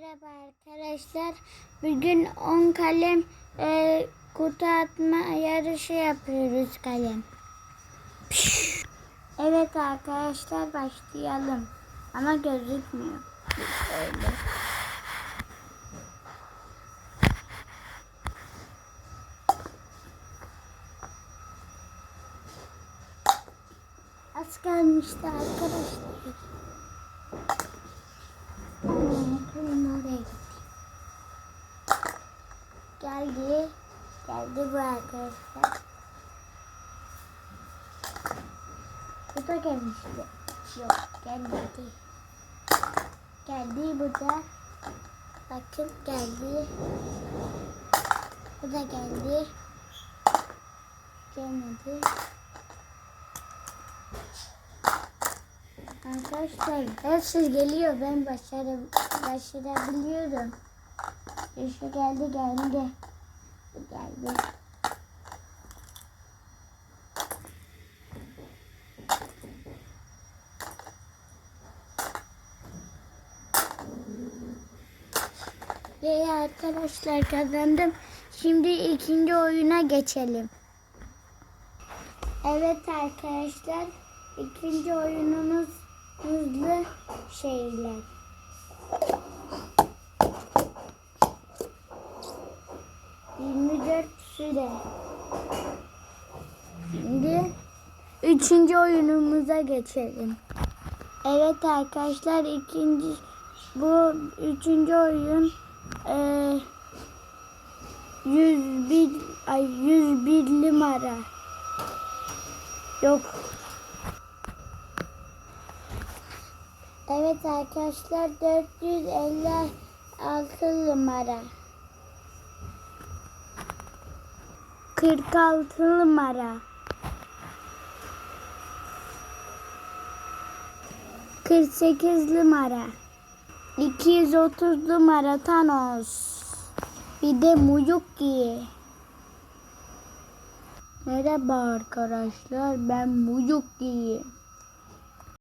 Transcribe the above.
Merhaba arkadaşlar. Bugün 10 kalem e, kutu atma yarışı yapıyoruz kalem. Evet arkadaşlar başlayalım. Ama gözükmüyor. Öyle. Az kalmıştı arkadaşlar. Geldi. Geldi bu arkadaşlar. Bu da gelmişti. Yok gelmedi. Geldi bu da. Bakın geldi. Bu da geldi. Gelmedi. Arkadaşlar hepsi geliyor. Ben başarım, başarabiliyorum. İşte geldi geldi. Geldi. Ve arkadaşlar kazandım. Şimdi ikinci oyuna geçelim. Evet arkadaşlar ikinci oyunumuz hızlı şeyler. Süre. Şimdi üçüncü oyunumuza geçelim. Evet arkadaşlar ikinci bu üçüncü oyun eee 101 ay 101 numara. Yok. Evet arkadaşlar 456 numara. 46 numara. 48 numara. 230 numara Thanos. Bir de Muyuki. Merhaba arkadaşlar ben Muyuki.